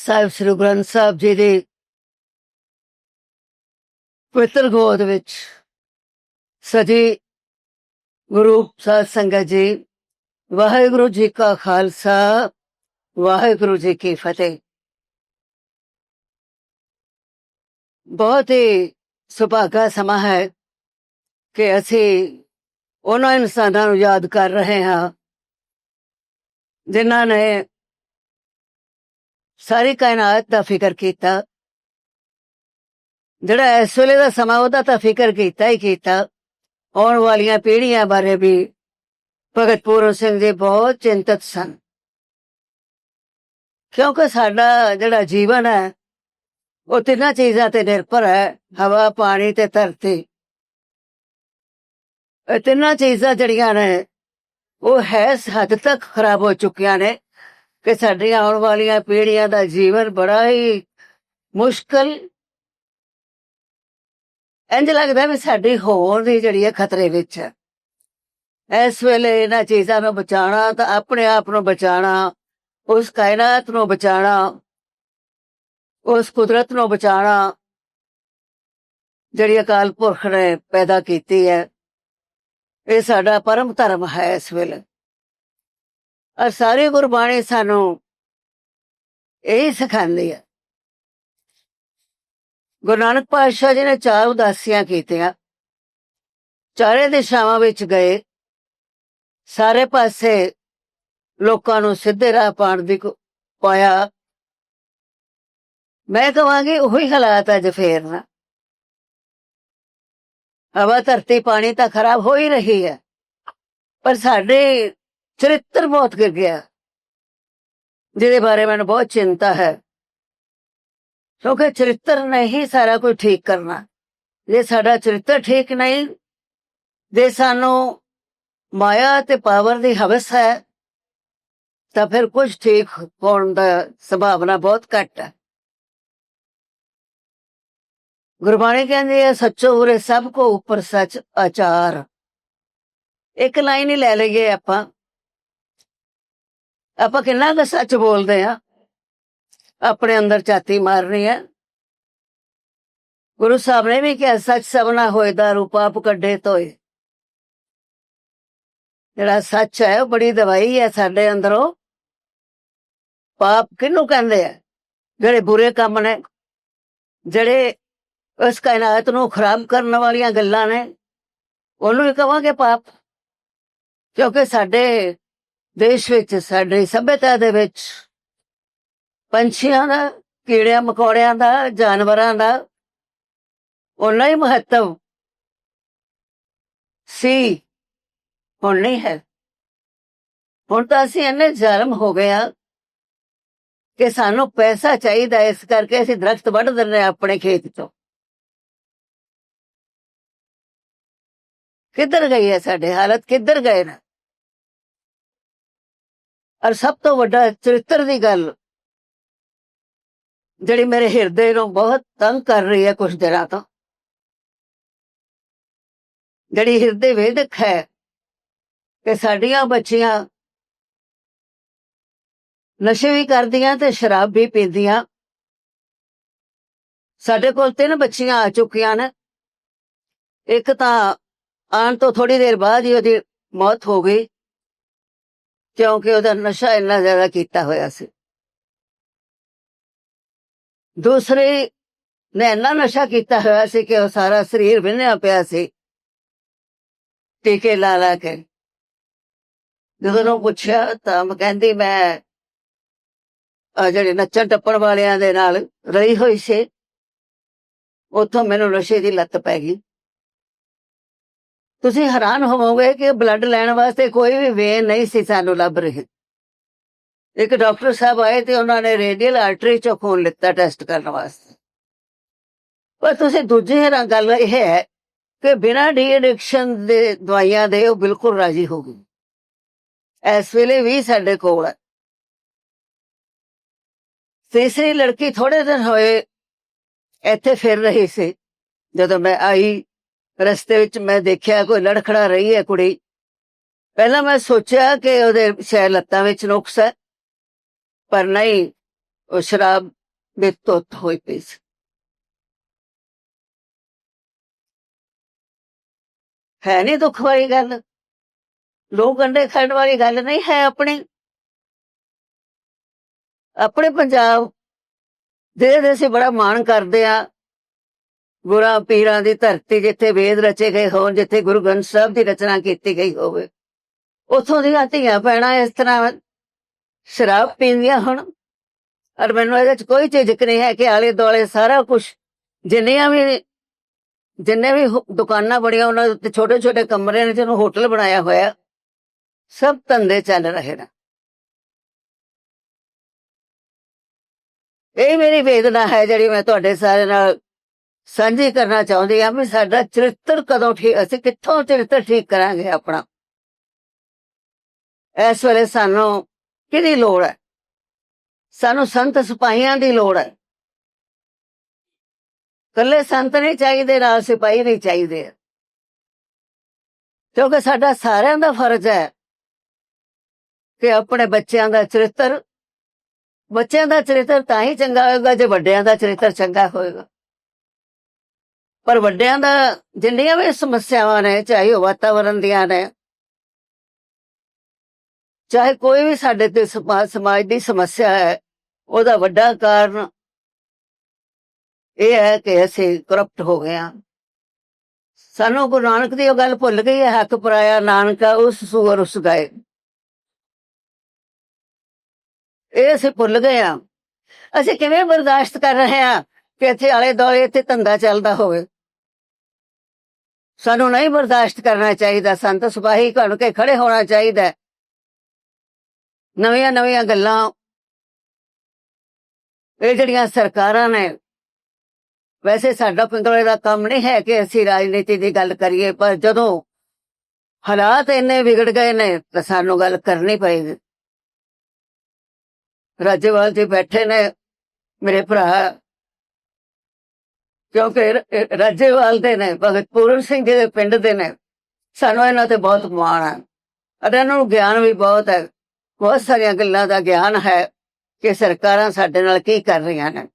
ਸਾਹਿਬ, ਸ੍ਰੀ ਗ੍ਰੰਥ ਸਾਹਿਬ ਜੀ ਦੀ ਪਵਿੱਤਰ ਗੋਦ ਵਿੱਚ ਸਦੀ ਗੁਰੂ ਸਾਧ ਸੰਗਤ ਜੀ, ਵਾਹਿਗੁਰੂ ਜੀ ਕਾ ਖਾਲਸਾ, ਵਾਹਿਗੁਰੂ ਜੀ ਕੀ ਫਤਿਹ। ਬਹੁਤ ਹੀ ਸੁਭਾਗਾ ਸਮਾਂ ਹੈ ਕਿ ਅਸੀਂ ਉਹਨਾਂ ਇਨਸਾਨਾਂ ਨੂੰ ਯਾਦ ਕਰ ਰਹੇ ਹਾਂ, ਜਿਨ੍ਹਾਂ ਨੇ ਸਾਰੀ ਕਾਇਨਾਤ ਦਾ ਫਿਕਰ ਕੀਤਾ ਜਿਹੜਾ ਇਸ ਵੇਲੇ ਦਾ ਸਮਾਂ ਉਹਦਾ ਤਾਂ ਫਿਕਰ ਕੀਤਾ ਹੀ ਕੀਤਾ ਆਉਣ ਵਾਲੀਆਂ ਪੀੜ੍ਹੀਆਂ ਬਾਰੇ ਵੀ ਭਗਤ ਪੂਰਨ ਸਿੰਘ ਜੀ ਬਹੁਤ ਚਿੰਤਤ ਸਨ ਕਿਉਂਕਿ ਸਾਡਾ ਜਿਹੜਾ ਜੀਵਨ ਹੈ ਉਹ ਤਿੰਨਾਂ ਚੀਜ਼ਾਂ ਤੇ ਨਿਰਭਰ ਹੈ ਹਵਾ ਪਾਣੀ ਤੇ ਧਰਤੀ ਇਹ ਤਿੰਨਾਂ ਚੀਜ਼ਾਂ ਜਿਹੜੀਆਂ ਨੇ ਉਹ ਹੈ ਇਸ ਹੱਦ ਤੱਕ ਖਰਾਬ ਹੋ ਚੁੱਕੀਆਂ ਨੇ ਕਿ ਸਾਡੀਆਂ ਆਉਣ ਵਾਲੀਆਂ ਪੀੜ੍ਹੀਆਂ ਦਾ ਜੀਵਨ ਬੜਾ ਹੀ ਮੁਸ਼ਕਲ ਇੰਜ ਲੱਗਦਾ ਵੀ ਸਾਡੀ ਹੋਣ ਦੀ ਜਿਹੜੀ ਹੈ ਖਤਰੇ ਵਿੱਚ ਹੈ। ਇਸ ਵੇਲੇ ਇਹਨਾਂ ਚੀਜ਼ਾਂ ਨੂੰ ਬਚਾਉਣਾ ਤਾਂ ਆਪਣੇ ਆਪ ਨੂੰ ਬਚਾਉਣਾ, ਉਸ ਕਾਇਨਾਤ ਨੂੰ ਬਚਾਉਣਾ, ਉਸ ਕੁਦਰਤ ਨੂੰ ਬਚਾਉਣਾ ਜਿਹੜੀ ਅਕਾਲ ਪੁਰਖ ਨੇ ਪੈਦਾ ਕੀਤੀ ਹੈ। ਇਹ ਸਾਡਾ ਪਰਮ ਧਰਮ ਹੈ ਇਸ ਵੇਲੇ। ਔਰ ਸਾਰੀ ਗੁਰਬਾਣੀ ਸਾਨੂੰ ਇਹ ਸਿਖਾਉਂਦੀ ਹੈ ਗੁਰੂ ਨਾਨਕ ਪਾਤਸ਼ਾਹ ਜੀ ਨੇ ਚਾਰ ਉਦਾਸੀਆਂ ਕੀਤੀਆਂ। ਚਾਰੇ ਦਿਸ਼ਾਵਾਂ ਵਿੱਚ ਗਏ। ਸਾਰੇ ਪਾਸੇ ਲੋਕਾਂ ਨੂੰ ਸਿੱਧੇ ਰਾਹ ਪਾਉਣ ਦੀ ਪਾਇਆ। ਮੈਂ ਕਹਾਂਗੀ ਉਹੀ ਹਾਲਾਤ ਅੱਜ ਫੇਰ ਨਾ। ਹਵਾ, ਧਰਤੀ, ਪਾਣੀ ਤਾਂ ਖਰਾਬ ਹੋ ਹੀ ਰਹੀ ਹੈ। ਪਰ ਸਾਡੇ ਚਰਿੱਤਰ ਬਹੁਤ ਗਿਰ ਗਿਆ, ਜਿਹਦੇ ਬਾਰੇ ਮੈਨੂੰ ਬਹੁਤ ਚਿੰਤਾ ਹੈ। ਕਿਉਂਕਿ ਚਰਿੱਤਰ ਨਹੀਂ ਸਾਰਾ ਕੁਝ ਠੀਕ ਕਰਨਾ। ਜੇ ਸਾਡਾ ਚਰਿੱਤਰ ਠੀਕ ਨਹੀਂ, ਜੇ ਸਾਨੂੰ ਮਾਇਆ ਤੇ ਪਾਵਰ ਦੀ ਹਵਸ ਹੈ, ਤਾਂ ਫਿਰ ਕੁਝ ਠੀਕ ਹੋਣ ਦਾ ਸੰਭਾਵਨਾ ਬਹੁਤ ਘੱਟ ਹੈ। ਗੁਰਬਾਣੀ ਕਹਿੰਦੀ ਹੈ, ਸੱਚੋ ਉਰੇ ਸਭ ਕੋ ਉੱਪਰ ਸੱਚ ਆਚਾਰ। ਇੱਕ ਲਾਈਨ ਹੀ ਲੈ ਲਈਏ ਆਪਾਂ। ਆਪਾਂ ਕਿੰਨਾ ਕੁ ਸੱਚ ਬੋਲਦੇ ਆ ਆਪਣੇ ਅੰਦਰ ਝਾਤੀ ਮਾਰਨੀ ਹੈ। ਗੁਰੂ ਸਾਹਿਬ ਨੇ ਵੀ ਕਿਹਾ, ਸੱਚ ਸਭਨਾ ਹੋਏ ਦਾ ਰੂਪਾਪ ਕੱਢੇ ਤੋਏ ਜਿਹੜਾ ਸੱਚ ਹੈ, ਉਹ ਬੜੀ ਦਵਾਈ ਹੈ ਸਾਡੇ ਅੰਦਰੋਂ। ਪਾਪ ਕਿਹਨੂੰ ਕਹਿੰਦੇ ਆ? ਜਿਹੜੇ ਬੁਰੇ ਕੰਮ ਨੇ, ਜਿਹੜੇ ਇਸ ਕਾਇਨਾਤ ਨੂੰ ਖਰਾਬ ਕਰਨ ਵਾਲੀਆਂ ਗੱਲਾਂ ਨੇ, ਉਹਨੂੰ ਹੀ ਕਵਾਂਗੇ ਪਾਪ। ਕਿਉਂਕਿ ਸਾਡੇ ਦੇਸ਼ ਵਿੱਚ, ਸਾਡੀ ਸਭਿਅਤਾ ਦੇ ਵਿੱਚ ਪੰਛੀਆਂ ਦਾ, ਕੀੜਿਆਂ ਮਕੌੜਿਆਂ ਦਾ, ਜਾਨਵਰਾਂ ਦਾ ਉਨਾ ਹੀ ਮਹੱਤਵ ਸੀ, ਹੁਣ ਨਹੀਂ ਹੈ। ਹੁਣ ਤਾਂ ਅਸੀਂ ਇੰਨੇ ਜ਼ਰਮ ਹੋ ਗਏ ਆ ਕਿ ਸਾਨੂੰ ਪੈਸਾ ਚਾਹੀਦਾ ਇਸ ਕਰਕੇ ਅਸੀਂ ਦਰਖਤ ਵੱਢ ਦਿੰਦੇ ਹਾਂ ਆਪਣੇ ਖੇਤ ਤੋਂ ਕਿੱਧਰ ਗਈ ਹੈ ਸਾਡੇ ਹਾਲਤ? ਕਿੱਧਰ ਗਏ ਨਾ? ਔਰ ਸਭ ਤੋਂ ਵੱਡਾ ਚਰਿੱਤਰ ਦੀ ਗੱਲ ਜਿਹੜੀ ਮੇਰੇ ਹਿਰਦੇ ਨੂੰ ਬਹੁਤ ਤੰਗ ਕਰ ਰਹੀ ਹੈ ਕੁਝ ਦਿਨਾਂ ਤੋਂ, ਜਿਹੜੀ ਹਿਰਦੇ ਵੇਦਕ ਹੈ ਕਿ ਸਾਡੀਆਂ ਬੱਚੀਆਂ ਨਸ਼ੇ ਵੀ ਕਰਦੀਆਂ ਤੇ ਸ਼ਰਾਬ ਵੀ ਪੀਂਦੀਆਂ। ਸਾਡੇ ਕੋਲ ਤਿੰਨ ਬੱਚੀਆਂ ਆ ਚੁੱਕੀਆਂ ਨੇ। ਇੱਕ ਤਾਂ ਆਉਣ ਤੋਂ ਥੋੜੀ ਦੇਰ ਬਾਅਦ ਹੀ ਉਹਦੀ ਮੌਤ ਹੋ ਗਈ। ਕਿਉਂਕਿ ਉਹਦਾ ਨਸ਼ਾ ਇੰਨਾ ਜ਼ਿਆਦਾ ਕੀਤਾ ਹੋਇਆ ਸੀ। ਦੂਸਰੇ ਨੇ ਇੰਨਾ ਨਸ਼ਾ ਕੀਤਾ ਹੋਇਆ ਸੀ ਕਿ ਉਹ ਸਾਰਾ ਸਰੀਰ ਵਿੰਨਿਆ ਪਿਆ ਸੀ। ਟੀਕੇ ਲਾ ਲਾ ਕੇ। ਜਦੋਂ ਉਹ ਪੁੱਛਿਆ ਤਾਂ ਮੈਂ ਕਹਿੰਦੀ, ਮੈਂ ਆ ਜਿਹੜੇ ਨੱਚਣ ਟੱਪਣ ਵਾਲਿਆਂ ਦੇ ਨਾਲ ਰਹੀ ਹੋਈ ਸੀ, ਉੱਥੋਂ ਮੈਨੂੰ ਨਸ਼ੇ ਦੀ ਲੱਤ ਪੈ ਗਈ। ਤੁਸੀਂ ਹੈਰਾਨ ਹੋਵੋਗੇ ਕਿ ਬਲੱਡ ਲੈਣ ਵਾਸਤੇ ਕੋਈ ਵੀ ਵੇਨ ਨਹੀਂ ਸੀ ਸਾਨੂੰ ਲੱਭ ਰਹੀ। ਇੱਕ ਡਾਕਟਰ ਸਾਹਿਬ ਆਏ ਤੇ ਉਹਨਾਂ ਨੇ ਰੇਡੀਅਲ ਆਰਟਰੀ ਚੋਂ ਖੂਨ ਲਿੱਤਾ ਟੈਸਟ ਕਰਨ ਵਾਸਤੇ। ਪਰ ਤੁਸੀਂ ਦੂਜੀ ਹੈਰਾਨ ਗੱਲ ਇਹ ਹੈ ਕਿ ਬਿਨਾਂ ਡੀ ਐਡਿਕਸ਼ਨ ਦੇ ਦਵਾਈਆਂ ਦੇ ਉਹ ਬਿਲਕੁਲ ਰਾਜੀ ਹੋ ਗਈ ਇਸ ਵੇਲੇ ਵੀ ਸਾਡੇ ਕੋਲ ਹੈ। ਤੀਸਰੀ ਲੜਕੀ ਥੋੜੇ ਦਿਨ ਹੋਏ ਇੱਥੇ ਫਿਰ ਰਹੀ ਸੀ। ਜਦੋਂ ਮੈਂ ਆਈ ਰਸਤੇ ਵਿੱਚ ਮੈਂ ਦੇਖਿਆ ਕੋਈ ਲੜਖੜਾ ਰਹੀ ਹੈ ਕੁੜੀ। ਪਹਿਲਾਂ ਮੈਂ ਸੋਚਿਆ ਕਿ ਉਹਦੇ ਸ਼ਾਇਦ ਲੱਤਾਂ ਵਿੱਚ ਨੁਕਸ ਹੈ, ਪਰ ਨਹੀਂ, ਉਹ ਸ਼ਰਾਬ ਦੇ ਤੁੱਤ ਹੋਈ ਪਈ ਸੀ। ਹੈ ਨਹੀਂ ਦੁੱਖ ਵਾਲੀ ਗੱਲ। ਲੋਕ ਗੰਡੇ ਖਾਣ ਵਾਲੀ ਗੱਲ ਨਹੀਂ ਹੈ ਆਪਣੀ। ਆਪਣੇ ਪੰਜਾਬ ਦੇ ਦੇ ਅਸੀਂ ਬੜਾ ਮਾਣ ਕਰਦੇ ਆ ਗੁਰਾਂ ਪੀਰਾਂ ਦੀ ਧਰਤੀ ਜਿੱਥੇ ਵੇਦ ਰਚੇ ਗਏ ਹੋਣ, ਜਿੱਥੇ ਗੁਰੂ ਗ੍ਰੰਥ ਸਾਹਿਬ ਦੀ ਰਚਨਾ ਕੀਤੀ ਗਈ ਹੋਵੇ। ਉਥੋਂ ਦੀਆਂ ਧੀਆਂ ਪੈਣਾ ਇਸ ਤਰ੍ਹਾਂ ਸ਼ਰਾਬ ਪੀਂਦੀਆਂ ਹੁਣ। ਔਰ ਮੈਨੂੰ ਇਹਦੇ ਚ ਕੋਈ ਝਿਜਕ ਨਹੀਂ ਹੈ ਕਿ ਆਲੇ ਦੁਆਲੇ ਸਾਰਾ ਕੁਝ ਜਿੰਨੀਆਂ ਵੀ, ਜਿੰਨੇ ਵੀ ਦੁਕਾਨਾਂ ਬਣੀਆਂ, ਉਹਨਾਂ ਦੇ ਉੱਤੇ ਛੋਟੇ ਛੋਟੇ ਕਮਰੇ ਨੇ ਜਿਹਨੂੰ ਹੋਟਲ ਬਣਾਇਆ ਹੋਇਆ, ਸਭ ਧੰਦੇ ਚੱਲ ਰਹੇ ਨੇ। ਇਹ ਮੇਰੀ ਵੇਦਨਾ ਹੈ ਜਿਹੜੀ ਮੈਂ ਤੁਹਾਡੇ ਸਾਰੇ ਨਾਲ ਸਾਂਝੀ ਕਰਨਾ ਚਾਹੁੰਦੀ ਆ ਵੀ ਸਾਡਾ ਚਰਿੱਤਰ ਕਦੋਂ ਠੀਕ ਅਸੀਂ ਕਿੱਥੋਂ ਚਰਿੱਤਰ ਠੀਕ ਕਰਾਂਗੇ ਆਪਣਾ? ਇਸ ਵੇਲੇ ਸਾਨੂੰ ਕਿਹਦੀ ਲੋੜ ਹੈ? ਸਾਨੂੰ ਸੰਤ ਸਿਪਾਹੀਆਂ ਦੀ ਲੋੜ ਹੈ। ਕੱਲੇ ਸੰਤ ਨਹੀਂ ਚਾਹੀਦੇ, ਨਾਲ ਸਿਪਾਹੀ ਨਹੀਂ ਚਾਹੀਦੇ ਕਿਉਂਕਿ ਸਾਡਾ ਸਾਰਿਆਂ ਦਾ ਫਰਜ਼ ਹੈ ਕਿ ਆਪਣੇ ਬੱਚਿਆਂ ਦਾ ਚਰਿੱਤਰ, ਬੱਚਿਆਂ ਦਾ ਚਰਿੱਤਰ ਤਾਂ ਹੀ ਚੰਗਾ ਹੋਏਗਾ, ਜੇ ਵੱਡਿਆਂ ਦਾ ਚਰਿੱਤਰ ਚੰਗਾ ਹੋਏਗਾ। ਪਰ ਵੱਡਿਆਂ ਦਾ ਜਿੰਨੀਆਂ ਵੀ ਸਮੱਸਿਆਵਾਂ ਨੇ, ਚਾਹੇ ਉਹ ਵਾਤਾਵਰਣ ਦੀਆਂ ਨੇ, ਚਾਹੇ ਕੋਈ ਵੀ ਸਾਡੇ ਤੇ ਸਮਾ- ਸਮਾਜ ਦੀ ਸਮੱਸਿਆ ਹੈ, ਉਹਦਾ ਵੱਡਾ ਕਾਰਨ ਇਹ ਹੈ ਕਿ ਅਸੀਂ ਕਰਪਟ ਹੋ ਗਏ ਹਾਂ। ਸਾਨੂੰ ਗੁਰੂ ਨਾਨਕ ਦੀ ਉਹ ਗੱਲ ਭੁੱਲ ਗਈ ਹੈ ਹੱਕ ਪਰਾਇਆ ਨਾਨਕਾ ਉਸ ਸੂਰ ਉਸ ਗਏ। ਇਹ ਅਸੀਂ ਭੁੱਲ ਗਏ ਹਾਂ। ਅਸੀਂ ਕਿਵੇਂ ਬਰਦਾਸ਼ਤ ਕਰ ਰਹੇ ਹਾਂ ਕਿ ਇੱਥੇ ਆਲੇ ਦੁਆਲੇ ਇੱਥੇ ਧੰਦਾ ਚੱਲਦਾ ਹੋਵੇ? ਸਾਨੂੰ ਨਹੀਂ ਬਰਦਾਸ਼ਤ ਕਰਨਾ ਚਾਹੀਦਾ। ਸੰਤ ਸਿਪਾਹੀ ਘਣ ਕੇ ਖੜੇ ਹੋਣਾ ਚਾਹੀਦਾ ਨਵੀਆਂ ਨਵੀਆਂ ਗੱਲਾਂ। ਇਹ ਜਿਹੜੀਆਂ ਸਰਕਾਰਾਂ ਨੇ, ਵੈਸੇ ਸਾਡਾ ਪਿੰਗਲੇ ਦਾ ਕੰਮ ਨਹੀਂ ਹੈ ਕਿ ਅਸੀਂ ਰਾਜਨੀਤੀ ਦੀ ਗੱਲ ਕਰੀਏ, ਪਰ ਜਦੋਂ ਹਾਲਾਤ ਇੰਨੇ ਵਿਗੜ ਗਏ ਨੇ, ਤਾਂ ਸਾਨੂੰ ਗੱਲ ਕਰਨੀ ਪਏਗੀ। ਰਾਜੇਵਾਲ ਜੀ ਬੈਠੇ ਨੇ, ਮੇਰੇ ਭਰਾ ਕਿਉਂਕਿ ਰਾਜੇਵਾਲ ਦੇ ਨੇ, ਭਗਤ ਪੂਰਨ ਸਿੰਘ ਜੀ ਦੇ ਪਿੰਡ ਦੇ ਨੇ, ਸਾਨੂੰ ਇਹਨਾਂ ਤੇ ਬਹੁਤ ਮਾਣ ਹੈ। ਅਤੇ ਇਹਨਾਂ ਨੂੰ ਗਿਆਨ ਵੀ ਬਹੁਤ ਹੈ। ਬਹੁਤ ਸਾਰੀਆਂ ਗੱਲਾਂ ਦਾ ਗਿਆਨ ਹੈ ਕਿ ਸਰਕਾਰਾਂ ਸਾਡੇ ਨਾਲ ਕੀ ਕਰ ਰਹੀਆਂ ਨੇ।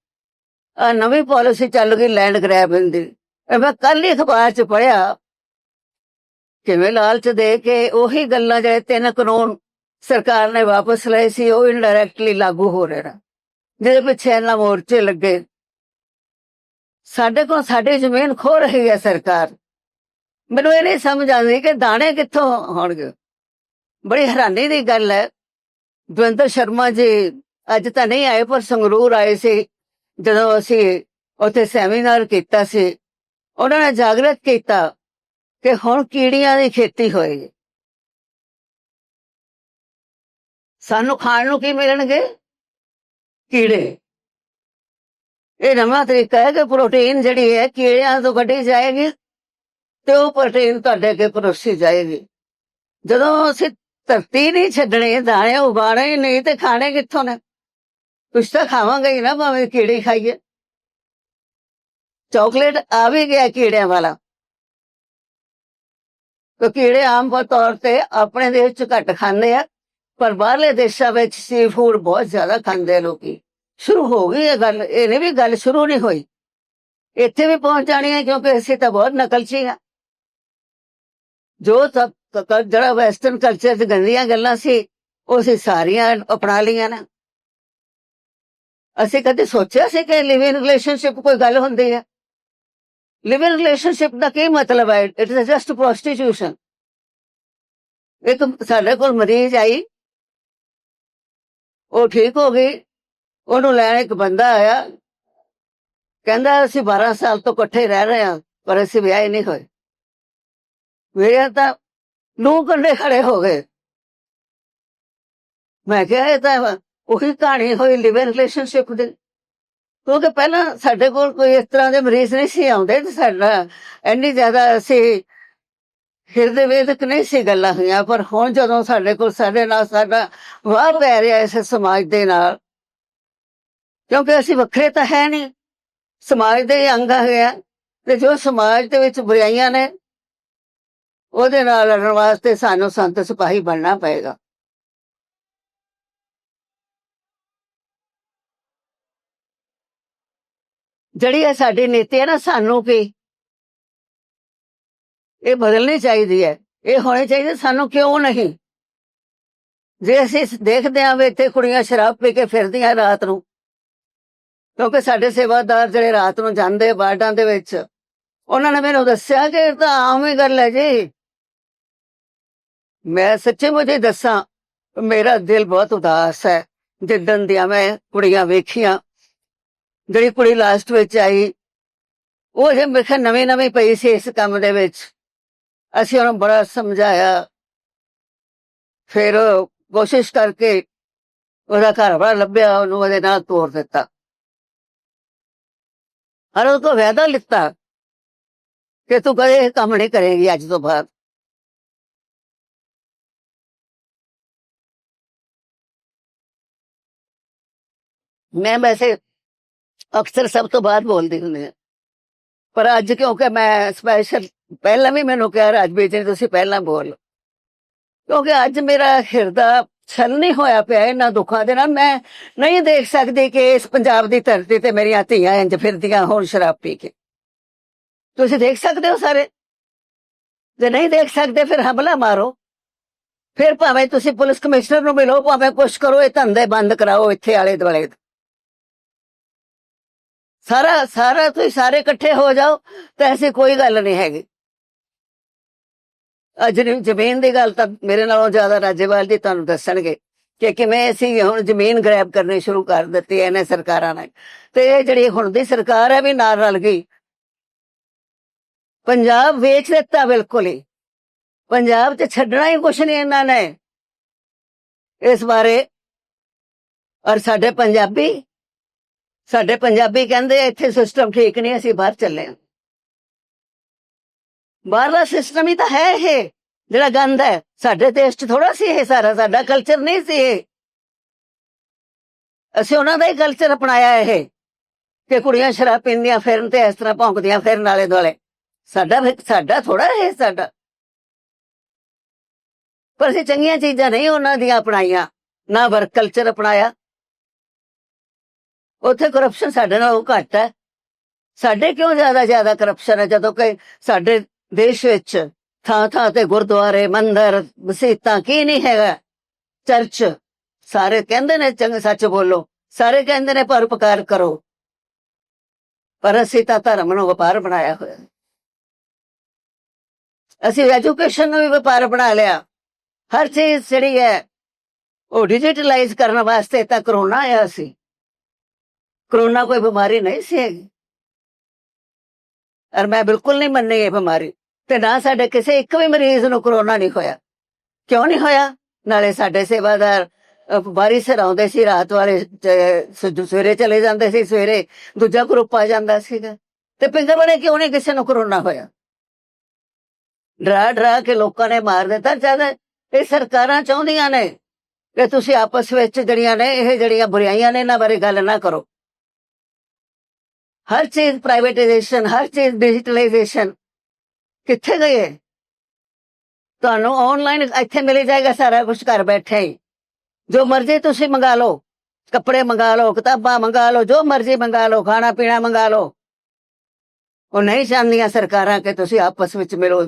ਆ ਨਵੀਂ ਪਾਲਿਸੀ ਚੱਲ ਗਈ ਲੈਂਡ ਗ੍ਰੈਬਿੰਗ ਦੀ। ਮੈਂ ਕੱਲ ਹੀ ਅਖਬਾਰ 'ਚ ਪੜਿਆ ਕਿਵੇਂ ਲਾਲਚ ਦੇ ਕੇ ਉਹੀ ਗੱਲਾਂ ਜਿਹੜੇ ਤਿੰਨ ਕਾਨੂੰਨ ਸਰਕਾਰ ਨੇ ਵਾਪਸ ਲਏ ਸੀ, ਉਹ ਇਨਡਾਇਰੈਕਟਲੀ ਲਾਗੂ ਹੋ ਰਹੇ ਨੇ। ਜਿਹਦੇ ਪਿੱਛੇ ਇਹਨਾਂ ਮੋਰਚੇ ਲੱਗੇ। ਸਾਡੇ ਕੋਲ ਸਾਡੀ ਜ਼ਮੀਨ ਖੋ ਰਹੀ ਹੈ ਸਰਕਾਰ। ਮੈਨੂੰ ਇਹ ਨਹੀਂ ਸਮਝ ਆਉਂਦੀ ਕਿ ਦਾਣੇ ਕਿੱਥੋਂ ਹੋਣਗੇ। ਬੜੀ ਹੈਰਾਨੀ ਦੀ ਗੱਲ ਹੈ। ਦਵਿੰਦਰ ਸ਼ਰਮਾ ਜੀ ਅੱਜ ਤਾਂ ਨਹੀਂ ਆਏ, ਪਰ ਸੰਗਰੂਰ ਆਏ ਸੀ, ਜਦੋਂ ਅਸੀਂ ਉੱਥੇ ਸੈਮੀਨਾਰ ਕੀਤਾ ਸੀ। ਉਹਨਾਂ ਨੇ ਜਾਗਰਤ ਕੀਤਾ ਕਿ ਹੁਣ ਕੀੜੀਆਂ ਦੀ ਖੇਤੀ ਹੋਏਗੀ। ਸਾਨੂੰ ਖਾਣ ਨੂੰ ਕੀ ਮਿਲਣਗੇ? ਕੀੜੇ। ਇਹ ਨਵਾਂ ਤਰੀਕਾ ਹੈ ਕਿ ਪ੍ਰੋਟੀਨ ਜਿਹੜੀ ਹੈ ਕੀੜਿਆਂ ਤੋਂ ਕੱਢੀ ਜਾਏਗੀ ਤੇ ਉਹ ਪ੍ਰੋਟੀਨ ਤੁਹਾਡੇ ਅੱਗੇ ਪਰੋਸੀ ਜਾਏਗੀ। ਜਦੋਂ ਅਸੀਂ ਧਰਤੀ ਨਹੀਂ ਛੱਡਣੀ, ਦਾਣੇ ਉਗਾਣੇ ਹੀ ਨਹੀਂ ਤੇ ਖਾਣੇ ਕਿੱਥੋਂ ਨੇ? ਕੁਛ ਤਾਂ ਖਾਵਾਂਗੇ ਹੀ ਨਾ ਭਾਵੇਂ ਕੀੜੇ ਖਾਈਏ। ਚਾਕਲੇਟ ਆ ਵੀ ਗਿਆ ਕੀੜਿਆਂ ਵਾਲਾ। ਕਿ ਕੀੜੇ ਆਮ ਤੌਰ ਤੇ ਆਪਣੇ ਦੇਸ਼ ਚ ਘੱਟ ਖਾਂਦੇ ਆ, ਪਰ ਬਾਹਰਲੇ ਦੇਸ਼ਾਂ ਵਿੱਚ ਸੀ ਫੂਡ ਬਹੁਤ ਜ਼ਿਆਦਾ ਖਾਂਦੇ ਆ ਲੋਕੀ। ਸ਼ੁਰੂ ਹੋ ਗਈ ਇਹ ਗੱਲ ਇਹ ਨਹੀਂ ਵੀ ਗੱਲ ਸ਼ੁਰੂ ਨਹੀਂ ਹੋਈ। ਇੱਥੇ ਵੀ ਪਹੁੰਚ ਜਾਣੀ ਹੈ ਕਿਉਂਕਿ ਅਸੀਂ ਤਾਂ ਬਹੁਤ ਨਕਲਚੀ ਆ ਜੋ ਸਭ ਜਿਹੜਾ ਵੈਸਟਰਨ ਕਲਚਰ 'ਚ ਗੰਦੀਆਂ ਗੱਲਾਂ ਸੀ, ਉਹ ਅਸੀਂ ਸਾਰੀਆਂ ਅਪਣਾ ਲਈਆਂ ਨੇ। ਅਸੀਂ ਕਦੇ ਸੋਚਿਆ ਸੀ ਕਿ ਲਿਵ ਇਨ ਰਿਲੇਸ਼ਨਸ਼ਿਪ ਕੋਈ ਗੱਲ ਹੁੰਦੀ ਹੈ? ਲਿਵ ਇਨ ਰਿਲੇਸ਼ਨਸ਼ਿਪ ਦਾ ਕੀ ਮਤਲਬ ਹੈ? ਇਟ ਇਜ਼ ਜਸਟ ਪ੍ਰੋਸਟੀਟਿਊਸ਼ਨ ਇੱਕ ਸਾਡੇ ਕੋਲ ਮਰੀਜ਼ ਆਈ। ਉਹ ਠੀਕ ਹੋ ਗਈ। ਉਹਨੂੰ ਲੈਣ ਇੱਕ ਬੰਦਾ ਆਇਆ। ਕਹਿੰਦਾ, ਅਸੀਂ 12 ਸਾਲ ਤੋਂ ਇਕੱਠੇ ਰਹਿ ਰਹੇ ਹਾਂ, ਪਰ ਅਸੀਂ ਵਿਆਹੇ ਨਹੀਂ ਹੋਏ। ਮੇਰੇ ਤਾਂ ਨੂੰ ਕੰਡੇ ਖੜੇ ਹੋ ਗਏ। ਮੈਂ ਕਿਹਾ, ਇਹ ਤਾਂ ਉਹੀ ਕਹਾਣੀ ਹੋਈ ਲਿਵ ਇਨ ਰਿਲੇਸ਼ਨਸ਼ਿਪ ਦੀ। ਕਿਉਂਕਿ ਪਹਿਲਾਂ ਸਾਡੇ ਕੋਲ ਕੋਈ ਇਸ ਤਰ੍ਹਾਂ ਦੇ ਮਰੀਜ਼ ਨਹੀਂ ਸੀ ਆਉਂਦੇ ਤੇ ਸਾਡਾ ਇੰਨੀ ਜ਼ਿਆਦਾ ਅਸੀਂ ਹਿਰਦੇ ਵੇਦਕ ਨਹੀਂ ਸੀ ਗੱਲਾਂ ਹੋਈਆਂ, ਪਰ ਹੁਣ ਜਦੋਂ ਸਾਡੇ ਕੋਲ ਸਾਡੇ ਨਾਲ ਸਾਡਾ ਵਾਹ ਪੈ ਰਿਹਾ ਇਸ ਸਮਾਜ ਦੇ ਨਾਲ ਕਿਉਂਕਿ ਅਸੀਂ ਵੱਖਰੇ ਤਾਂ ਹੈ ਨਹੀਂ। ਸਮਾਜ ਦੇ ਹੀ ਅੰਗ ਹੈਗੇ ਆ ਤੇ ਜੋ ਸਮਾਜ ਦੇ ਵਿੱਚ ਬੁਰਾਈਆਂ ਨੇ, ਉਹਦੇ ਨਾਲ ਲੜਨ ਵਾਸਤੇ ਸਾਨੂੰ ਸੰਤ ਸਿਪਾਹੀ ਬਣਨਾ ਪਏਗਾ। ਜਿਹੜੀ ਇਹ ਸਾਡੀ ਨੀਤੀ ਹੈ ਨਾ, ਸਾਨੂੰ ਕੀ? ਇਹ ਬਦਲਣੀ ਚਾਹੀਦੀ ਹੈ। ਇਹ ਹੋਣੀ ਚਾਹੀਦੀ ਸਾਨੂੰ ਕਿਉਂ ਨਹੀਂ? ਜੇ ਅਸੀਂ ਦੇਖਦੇ ਹਾਂ ਵੀ ਇੱਥੇ ਕੁੜੀਆਂ ਸ਼ਰਾਬ ਪੀ ਕੇ ਫਿਰਦੀਆਂ ਰਾਤ ਨੂੰ ਕਿਉਂਕਿ ਸਾਡੇ ਸੇਵਾਦਾਰ ਜਿਹੜੇ ਰਾਤ ਨੂੰ ਜਾਂਦੇ ਵਾਰਡਾਂ ਦੇ ਵਿੱਚ, ਉਹਨਾਂ ਨੇ ਮੈਨੂੰ ਦੱਸਿਆ ਕਿ ਇਹ ਤਾਂ ਆਮ ਹੀ ਗੱਲ ਹੈ ਜੀ। ਮੈਂ ਸੱਚੇ ਮੁਝੇ ਦੱਸਾਂ, ਮੇਰਾ ਦਿਲ ਬਹੁਤ ਉਦਾਸ ਹੈ। ਜਿੱਦਣ ਦੀਆਂ ਮੈਂ ਕੁੜੀਆਂ ਵੇਖੀਆਂ, ਜਿਹੜੀ ਕੁੜੀ ਲਾਸਟ ਵਿੱਚ ਆਈ, ਉਹ ਜੇ ਮੇਰੇ ਖਿਆਲ ਨਵੇਂ ਨਵੇਂ ਪਈ ਸੀ ਇਸ ਕੰਮ ਦੇ ਵਿੱਚ। ਅਸੀਂ ਉਹਨੂੰ ਬੜਾ ਸਮਝਾਇਆ। ਫਿਰ ਕੋਸ਼ਿਸ਼ ਕਰਕੇ ਉਹਦਾ ਘਰ ਬੜਾ ਲੱਭਿਆ, ਉਹਨੂੰ ਉਹਦੇ ਨਾਲ ਤੋਰ ਦਿੱਤਾ। ਹਰ ਉਹ ਤੋਂ ਵਾਅਦਾ ਲਿੱਤਾ ਕਿ ਤੂੰ ਕਦੇ ਇਹ ਕੰਮ ਨਹੀਂ ਕਰੇਗੀ ਅੱਜ ਤੋਂ ਬਾਅਦ ਮੈਂ ਵੈਸੇ ਅਕਸਰ ਸਭ ਤੋਂ ਬਾਅਦ ਬੋਲਦੀ ਹੁੰਦੀ ਹਾਂ ਪਰ ਅੱਜ ਕਿਉਂਕਿ ਮੈਂ ਸਪੈਸ਼ਲ ਪਹਿਲਾਂ ਵੀ ਮੈਨੂੰ ਕਿਹਾ ਰਾਜਵੀਰ ਜੀ ਤੁਸੀਂ ਪਹਿਲਾਂ ਬੋਲ ਕਿਉਂਕਿ ਅੱਜ ਹੋਇਆ ਪਿਆ ਇਹਨਾਂ ਦੁੱਖਾਂ ਦੇ ਨਾਲ। ਮੈਂ ਨਹੀਂ ਦੇਖ ਸਕਦੀ ਕਿ ਇਸ ਪੰਜਾਬ ਦੀ ਧਰਤੀ ਤੇ ਮੇਰੀਆਂ ਧੀਆਂ ਇੰਜ ਫਿਰਦੀਆਂ ਹੋਣ ਸ਼ਰਾਬ ਪੀ ਕੇ। ਤੁਸੀਂ ਦੇਖ ਸਕਦੇ ਹੋ ਸਾਰੇ? ਜੇ ਨਹੀਂ ਦੇਖ ਸਕਦੇ, ਫਿਰ ਹਮਲਾ ਮਾਰੋ। ਫਿਰ ਭਾਵੇਂ ਤੁਸੀਂ ਪੁਲਿਸ ਕਮਿਸ਼ਨਰ ਨੂੰ ਮਿਲੋ, ਭਾਵੇਂ ਕੁਛ ਕਰੋ, ਇਹ ਧੰਦੇ ਬੰਦ ਕਰਾਓ ਇੱਥੇ ਆਲੇ ਦੁਆਲੇ। ਸਾਰਾ ਸਾਰਾ ਤੁਸੀਂ ਸਾਰੇ ਇਕੱਠੇ ਹੋ ਜਾਓ, ਤਾਂ ਐਸੀ ਕੋਈ ਗੱਲ ਨਹੀਂ ਹੈਗੀ। ਅੱਜ ਦੀ ਜ਼ਮੀਨ ਦੀ ਗੱਲ ਤਾਂ ਮੇਰੇ ਨਾਲੋਂ ਜ਼ਿਆਦਾ ਰਾਜੇਵਾਲ ਜੀ ਤੁਹਾਨੂੰ ਦੱਸਣਗੇ ਕਿ ਕਿਵੇਂ ਅਸੀਂ ਹੁਣ ਜ਼ਮੀਨ ਗ੍ਰੈਬ ਕਰਨੀ ਸ਼ੁਰੂ ਕਰ ਦਿੱਤੀ ਇਹਨੇ ਸਰਕਾਰਾਂ ਨੇ। ਤੇ ਇਹ ਜਿਹੜੀ ਹੁਣ ਦੀ ਸਰਕਾਰ ਹੈ ਵੀ ਨਾਲ ਰਲ ਗਈ। ਪੰਜਾਬ ਵੇਚ ਦਿੱਤਾ ਬਿਲਕੁਲ ਹੀ। ਪੰਜਾਬ 'ਚ ਛੱਡਣਾ ਹੀ ਕੁਛ ਨਹੀਂ ਇਹਨਾਂ ਨੇ। ਇਸ ਬਾਰੇ ਔਰ ਸਾਡੇ ਪੰਜਾਬੀ ਸਾਡੇ ਪੰਜਾਬੀ ਕਹਿੰਦੇ ਇੱਥੇ ਸਿਸਟਮ ਠੀਕ ਨਹੀਂ, ਅਸੀਂ ਬਾਹਰ ਚੱਲੇ ਹਾਂ ਬਾਹਰਲਾ ਸਿਸਟਮ ਹੀ ਤਾਂ ਹੈ ਇਹ। ਜਿਹੜਾ ਗੰਦ ਹੈ, ਸਾਡੇ ਦੇਸ਼ 'ਚ ਥੋੜਾ ਸੀ ਇਹ ਸਾਰਾ, ਸਾਡਾ ਕਲਚਰ ਨਹੀਂ ਸੀ ਇਹ। ਅਸੀਂ ਉਹਨਾਂ ਦਾ ਹੀ ਕਲਚਰ ਅਪਣਾਇਆ ਇਹ। ਕਿ ਕੁੜੀਆਂ ਸ਼ਰਾਬ ਪੀਂਦੀਆਂ ਫਿਰਨ ਤੇ ਇਸ ਤਰ੍ਹਾਂ ਭੌਂਕਦੀਆਂ ਫਿਰਨ ਵਾਲੇ ਦੁਆਲੇ। ਸਾਡਾ ਵੀ- ਸਾਡਾ ਥੋੜਾ ਇਹ ਸਾਡਾ। ਪਰ ਅਸੀਂ ਚੰਗੀਆਂ ਚੀਜ਼ਾਂ ਨਹੀਂ ਉਹਨਾਂ ਦੀਆਂ ਅਪਣਾਈਆਂ। ਨਾ ਵਰਕ ਕਲਚਰ ਅਪਣਾਇਆ। ਉੱਥੇ ਕਰਪਸ਼ਨ ਸਾਡੇ ਨਾਲੋਂ ਘੱਟ ਹੈ। ਸਾਡੇ ਕਿਉਂ ਜ਼ਿਆਦਾ ਜ਼ਿਆਦਾ ਕਰਪਸ਼ਨ ਹੈ? ਜਦੋਂ ਕਿ ਸਾਡੇ ਦੇਸ਼ ਵਿੱਚ ਥਾਂ ਥਾਂ ਤੇ ਗੁਰਦੁਆਰੇ, ਮੰਦਿਰ, ਮਸੀਤਾਂ ਕੀ ਨਹੀਂ ਹੈਗਾ? ਚਰਚ। ਸਾਰੇ ਕਹਿੰਦੇ ਨੇ ਚੰਗੇ ਸੱਚ ਬੋਲੋ। ਸਾਰੇ ਕਹਿੰਦੇ ਨੇ ਪਰਉਪਕਾਰ ਕਰੋ। ਪਰ ਅਸੀਂ ਤਾਂ ਧਰਮ ਨੂੰ ਵਪਾਰ ਬਣਾਇਆ ਹੋਇਆ। ਅਸੀਂ ਐਜੂਕੇਸ਼ਨ ਨੂੰ ਵੀ ਵਪਾਰ ਬਣਾ ਲਿਆ। ਹਰ ਚੀਜ਼ ਜਿਹੜੀ ਹੈ, ਉਹ ਡਿਜੀਟਲਾਈਜ਼ ਕਰਨ ਵਾਸਤੇ ਤਾਂ ਕਰੋਨਾ ਆਇਆ ਸੀ। ਕਰੋਨਾ ਕੋਈ ਬਿਮਾਰੀ ਨਹੀਂ ਸੀ ਹੈਗੀ। ਔਰ ਮੈਂ ਬਿਲਕੁਲ ਨਹੀਂ ਮੰਨੀ ਇਹ ਬਿਮਾਰੀ। ਤੇ ਨਾ ਸਾਡੇ ਕਿਸੇ ਇੱਕ ਵੀ ਮਰੀਜ਼ ਨੂੰ ਕਰੋਨਾ ਨਹੀਂ ਹੋਇਆ। ਕਿਉਂ ਨਹੀਂ ਹੋਇਆ? ਨਾਲੇ ਸਾਡੇ ਸੇਵਾਦਾਰ ਅਹ, ਬਾਰੀ ਸਿਰ ਸੀ ਰਾਤ ਵਾਲੇ ਸਵੇਰੇ ਚਲੇ ਜਾਂਦੇ ਸੀ ਸਵੇਰੇ ਦੂਜਾ ਗਰੁੱਪ ਆ ਜਾਂਦਾ ਸੀਗਾ। ਤੇ ਪਿੰਗਰ ਬਣੇ ਕਿਉਂ ਨਹੀਂ ਕਿਸੇ ਨੂੰ ਕਰੋਨਾ ਹੋਇਆ? ਡਰਾ ਡਰਾ ਕੇ ਲੋਕਾਂ ਨੇ ਮਾਰ ਦਿੱਤਾ। ਜਦ ਇਹ ਸਰਕਾਰਾਂ ਚਾਹੁੰਦੀਆਂ ਨੇ ਕਿ ਤੁਸੀਂ ਆਪਸ ਵਿੱਚ ਜਿਹੜੀਆਂ ਨੇ ਇਹ ਜਿਹੜੀਆਂ ਬੁਰਾਈਆਂ ਨੇ ਇਹਨਾਂ ਬਾਰੇ ਗੱਲ ਨਾ ਕਰੋ। ਹਰ ਚੀਜ਼ ਪ੍ਰਾਈਵੇਟਾਈਜੇਸ਼ਨ ਹਰ ਚੀਜ਼ ਡਿਜੀਟਲਾਈਜੇਸ਼ਨ ਕਿੱਥੇ ਗਏ? ਤੁਹਾਨੂੰ ਆਨਲਾਈਨ ਇੱਥੇ ਮਿਲ ਜਾਏਗਾ ਸਾਰਾ ਕੁਝ ਘਰ ਬੈਠੇ ਹੀ। ਜੋ ਮਰਜ਼ੀ ਤੁਸੀਂ ਮੰਗਾ ਲਓ, ਕੱਪੜੇ ਮੰਗਾ ਲਓ, ਕਿਤਾਬਾਂ ਮੰਗਾ ਲਓ, ਜੋ ਮਰਜ਼ੀ ਮੰਗਾ ਲਓ, ਖਾਣਾ ਪੀਣਾ ਮੰਗਾ ਲਓ। ਉਹ ਨਹੀਂ ਚਾਹੁੰਦੀਆਂ ਸਰਕਾਰਾਂ ਕਿ ਤੁਸੀਂ ਆਪਸ ਵਿੱਚ ਮਿਲੋ।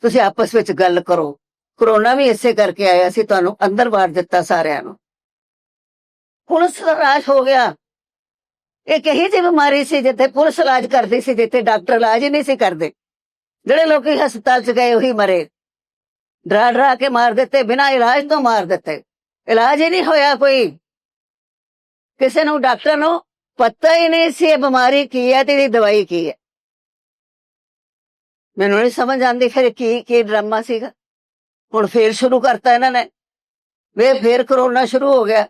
ਤੁਸੀਂ ਆਪਸ ਵਿੱਚ ਗੱਲ ਕਰੋ। ਕਰੋਨਾ ਵੀ ਇਸੇ ਕਰਕੇ ਆਇਆ ਸੀ, ਤੁਹਾਨੂੰ ਅੰਦਰ ਵਾਰ ਦਿੱਤਾ ਸਾਰਿਆਂ ਨੂੰ। ਹੁਣ ਦਾ ਹੋ ਗਿਆ। ਇਹ ਕਹੀ ਜਿਹੀ ਬਿਮਾਰੀ ਸੀ, ਜਿੱਥੇ ਪੁਲਿਸ ਇਲਾਜ ਕਰਦੀ ਸੀ, ਜਿੱਥੇ ਡਾਕਟਰ ਇਲਾਜ ਹੀ ਨਹੀਂ ਸੀ ਕਰਦੇ। ਜਿਹੜੇ ਲੋਕੀ ਹਸਪਤਾਲ ਚ ਗਏ, ਉਹੀ ਮਰੇ। ਡਰਾ ਡਰਾ ਕੇ ਮਾਰ ਦਿੱਤੇ, ਬਿਨਾਂ ਇਲਾਜ ਤੋਂ ਮਾਰ ਦਿੱਤੇ। ਇਲਾਜ ਹੀ ਨਹੀਂ ਹੋਇਆ ਕੋਈ। ਕਿਸੇ ਨੂੰ, ਡਾਕਟਰ ਨੂੰ ਪਤਾ ਹੀ ਨਹੀਂ ਸੀ ਇਹ ਬਿਮਾਰੀ ਕੀ ਹੈ ਤੇ ਇਹਦੀ ਦਵਾਈ ਕੀ ਹੈ। ਮੈਨੂੰ ਨਹੀਂ ਸਮਝ ਆਉਂਦੀ ਫਿਰ ਕੀ ਕੀ ਡਰਾਮਾ ਸੀਗਾ। ਹੁਣ ਫੇਰ ਸ਼ੁਰੂ ਕਰਤਾ ਇਹਨਾਂ ਨੇ। ਵੇ ਫੇਰ ਕਰੋਨਾ ਸ਼ੁਰੂ ਹੋ ਗਿਆ।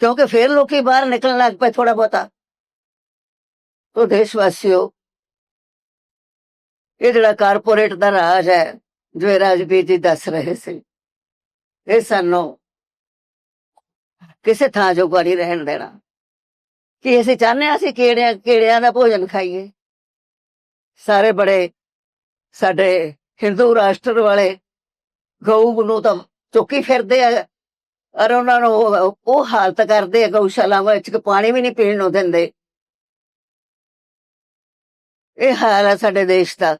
ਕਿਉਂਕਿ ਫੇਰ ਲੋਕੀ ਬਾਹਰ ਨਿਕਲਣ ਲੱਗ ਪਏ ਥੋੜਾ ਬਹੁਤਾ ਤੋ ਦੇਸ਼ਵਾਸੀਓ ਇਹ ਜਿਹੜਾ ਕਾਰਪੋਰੇਟ ਦਾ ਰਾਜ ਹੈ ਜੋ ਇਹ ਰਾਜਵੀਰ ਜੀ ਦੱਸ ਰਹੇ ਸੀ ਇਹ ਸਾਨੂੰ ਕਿਸੇ ਥਾਂ ਜੋ ਨਹੀਂ ਰਹਿਣ ਦੇਣਾ ਕਿ ਅਸੀਂ ਚਾਹੁੰਦੇ ਹਾਂ ਅਸੀਂ ਕੀੜਿਆਂ ਕੀੜਿਆਂ ਦਾ ਭੋਜਨ ਖਾਈਏ ਸਾਰੇ ਬੜੇ ਸਾਡੇ ਹਿੰਦੂ ਰਾਸ਼ਟਰ ਵਾਲੇ ਗਊ ਨੂੰ ਤਾਂ ਚੁੱਕੀ ਫਿਰਦੇ ਆ ਔਰ ਉਹਨਾਂ ਨੂੰ ਉਹ- ਉਹ ਹਾਲਤ ਕਰਦੇ ਆ ਗਊਸ਼ਾਲਾ ਵਿੱਚ ਕਿ ਪਾਣੀ ਵੀ ਨਹੀਂ ਪੀਣ ਨੂੰ ਦਿੰਦੇ। ਇਹ ਹਾਲ ਹੈ ਸਾਡੇ ਦੇਸ਼ ਦਾ।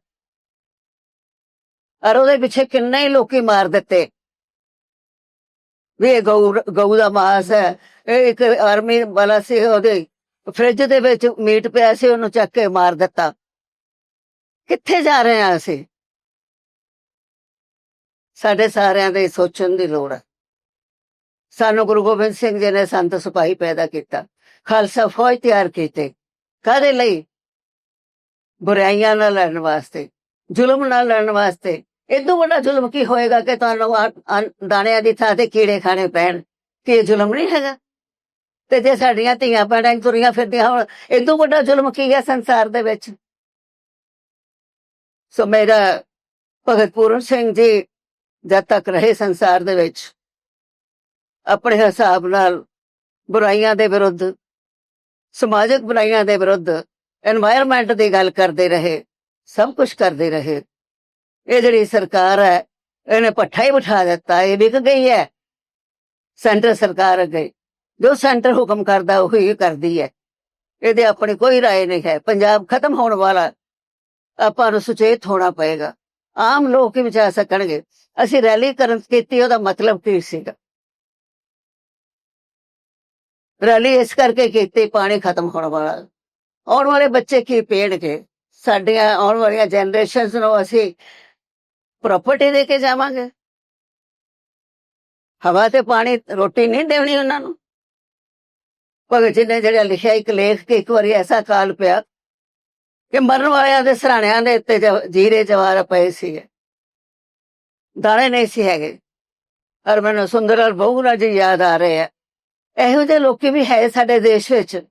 ਔਰ ਉਹਦੇ ਪਿੱਛੇ ਕਿੰਨੇ ਹੀ ਲੋਕੀ ਮਾਰ ਦਿੱਤੇ। ਵੀ ਇਹ ਗਊ ਗਊ ਦਾ ਮਾਸ ਹੈ। ਇਹ ਇੱਕ ਆਰਮੀ ਵਾਲਾ ਸੀ ਉਹਦੇ। ਫ੍ਰਿਜ ਦੇ ਵਿੱਚ ਮੀਟ ਪਿਆ ਸੀ, ਉਹਨੂੰ ਚੱਕ ਕੇ ਮਾਰ ਦਿੱਤਾ। ਕਿੱਥੇ ਜਾ ਰਹੇ ਹਾਂ ਅਸੀਂ? ਸਾਡੇ ਸਾਰਿਆਂ ਦੇ ਸੋਚਣ ਦੀ ਲੋੜ ਹੈ ਸਾਨੂੰ ਗੁਰੂ ਗੋਬਿੰਦ ਸਿੰਘ ਜੀ ਨੇ ਸੰਤ ਸਿਪਾਹੀ ਪੈਦਾ ਕੀਤਾ। ਖਾਲਸਾ ਫੌਜ ਤਿਆਰ ਕੀਤੇ। ਕਾਹਦੇ ਲਈ? ਬੁਰਾਈਆਂ ਨਾਲ ਲੜਨ ਵਾਸਤੇ, ਜ਼ੁਲਮ ਨਾਲ ਲੜਨ ਵਾਸਤੇ। ਇਦੋਂ ਵੱਡਾ ਜ਼ੁਲਮ ਕੀ ਹੋਏਗਾ ਕਿ ਤੁਹਾਨੂੰ ਦਾਣਿਆਂ ਦੀ ਥਾਂ ਤੇ ਕੀੜੇ ਖਾਣੇ ਪੈਣ? ਕਿ ਜ਼ੁਲਮ ਨਹੀਂ ਹੈਗਾ? ਤੇ ਜੇ ਸਾਡੀਆਂ ਧੀਆਂ ਭੈਣਾਂ ਤੁਰੀਆਂ ਫਿਰਦੀਆਂ ਹੁਣ ਇਦੋਂ ਵੱਡਾ ਜ਼ੁਲਮ ਕੀ ਹੈ ਸੰਸਾਰ ਦੇ ਵਿੱਚ? ਸੋ ਮੇਰਾ ਭਗਤ ਪੂਰਨ ਸਿੰਘ ਜੀ ਜਦ ਤੱਕ ਰਹੇ ਸੰਸਾਰ ਦੇ ਵਿੱਚ ਆਪਣੇ ਹਿਸਾਬ ਨਾਲ ਬੁਰਾਈਆਂ ਦੇ ਵਿਰੁੱਧ, ਸਮਾਜਿਕ ਬੁਰਾਈਆਂ ਦੇ ਵਿਰੁੱਧ এনवायरमेंट ਦੀ ਗੱਲ ਕਰਦੇ ਰਹੇ, ਸਭ ਕੁਝ ਕਰਦੇ ਰਹੇ। ਇਹ ਜਿਹੜੀ ਸਰਕਾਰ ਹੈ, ਇਹਨੇ ਪੱਠਾ ਹੀ ਬਿਠਾ ਦਿੱਤਾ, ਇਹ ਵਿਕ ਗਈ ਹੈ। ਸੈਂਟਰ ਸਰਕਾਰ ਗਈ ਜੋ ਸੈਂਟਰ ਹੁਕਮ ਕਰਦਾ, ਉਹ ਹੀ ਕਰਦੀ ਹੈ। ਇਹਦੇ ਆਪਣੀ ਕੋਈ رائے ਨਹੀਂ ਹੈ। ਪੰਜਾਬ ਖਤਮ ਹੋਣ ਵਾਲਾ, ਆਪਾਂ ਨੂੰ ਸੁਚੇਤ ਹੋਣਾ ਪਏਗਾ। ਆਮ ਲੋਕ ਹੀ ਵਿਚਾਰ ਸਕਣਗੇ। ਅਸੀਂ ਰੈਲੀ ਕਰਨ, ਕੀਤੀ, ਉਹਦਾ ਮਤਲਬ ਕੀ ਸੀਗਾ? ਰੈਲੀ ਇਸ ਕਰਕੇ ਕੀਤੀ, ਪਾਣੀ ਖਤਮ ਹੋਣ ਵਾਲਾ। ਆਉਣ ਵਾਲੇ ਬੱਚੇ ਕੀ ਪੇਣਗੇ? ਸਾਡੀਆਂ ਆਉਣ ਵਾਲੀਆਂ ਜਨਰੇਸ਼ਨਸ ਨੂੰ ਅਸੀਂ ਪ੍ਰਾਪਰਟੀ ਦੇ ਕੇ ਜਾਵਾਂਗੇ। ਹਵਾ ਤੇ ਪਾਣੀ ਰੋਟੀ ਨਹੀਂ ਦੇਣੀ ਉਹਨਾਂ ਨੂੰ। ਭਗਤ ਜੀ ਨੇ ਜਿਹੜਾ ਲਿਖਿਆ ਇੱਕ ਲੇਖ ਕਿ ਇੱਕ ਵਾਰੀ ਐਸਾ ਕਾਲ ਪਿਆ ਕਿ ਮਰਨ ਵਾਲਿਆਂ ਦੇ ਸਰਾਣਿਆਂ ਦੇ ਉੱਤੇ ਜਵ- ਜੀਰੇ ਜਵਾਰ ਪਏ ਸੀਗੇ। ਦਾਣੇ ਨਹੀਂ ਸੀ ਹੈਗੇ। ਔਰ ਮੈਨੂੰ ਸੁੰਦਰ ਔਰ ਬਹੁਗੁਣਾ ਜੀ ਯਾਦ ਆ ਰਹੇ ਆ। ਇਹੋ ਜਿਹੇ ਲੋਕੀ ਵੀ ਹੈ ਸਾਡੇ ਦੇਸ਼ ਵਿੱਚ।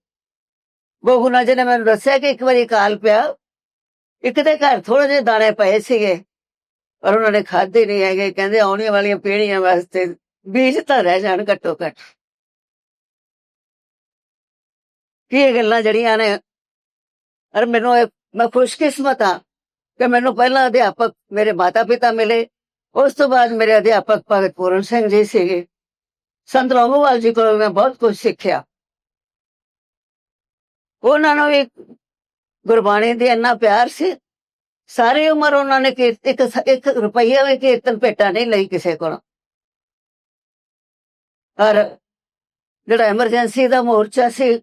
ਬਹੁਗੁਣਾ ਜੀ ਨੇ ਮੈਨੂੰ ਦੱਸਿਆ ਕਿ ਇੱਕ ਵਾਰੀ ਕਾਲ ਪਿਆ, ਇੱਕ ਦੇ ਘਰ ਥੋੜੇ ਜਿਹੇ ਦਾਣੇ ਪਏ ਸੀਗੇ, ਪਰ ਉਹਨਾਂ ਨੇ ਖਾਧੇ ਨਹੀਂ ਹੈਗੇ, ਕਹਿੰਦੇ ਆਉਣ ਵਾਲੀਆਂ ਪੀੜ੍ਹੀਆਂ ਵਾਸਤੇ, ਬੀਜ ਤਾਂ ਰਹਿ ਜਾਣ ਘੱਟੋ ਘੱਟ ਕੀ ਇਹ ਗੱਲਾਂ ਜਿਹੜੀਆਂ ਨੇ? ਔਰ ਮੈਨੂੰ ਇਹ- ਮੈਂ ਖੁਸ਼ਕਿਸਮਤ ਹਾਂ ਕਿ ਮੈਨੂੰ ਪਹਿਲਾਂ ਅਧਿਆਪਕ ਮੇਰੇ ਮਾਤਾ ਪਿਤਾ ਮਿਲੇ, ਉਸ ਤੋਂ ਬਾਅਦ ਮੇਰੇ ਅਧਿਆਪਕ ਭਗਤ ਪੂਰਨ ਸਿੰਘ ਜੀ ਸੀਗੇ। ਸੰਤ ਲੌਂਗੋਵਾਲ ਜੀ ਕੋਲੋਂ ਮੈਂ ਬਹੁਤ ਕੁਝ ਸਿੱਖਿਆ। ਉਹਨਾਂ ਨੂੰ ਵੀ ਗੁਰਬਾਣੀ ਦੇ ਇੰਨਾ ਪਿਆਰ ਸੀ। ਸਾਰੀ ਉਮਰ ਉਹਨਾਂ ਨੇ ਇੱਕ ਇੱਕ ਰੁਪਈਆ ਵੀ ਕੀਰਤਨ ਭੇਟਾ ਨਹੀਂ ਲਈ ਕਿਸੇ ਕੋਲੋਂ। ਔਰ ਜਿਹੜਾ ਐਮਰਜੈਂਸੀ ਦਾ ਮੋਰਚਾ ਸੀ,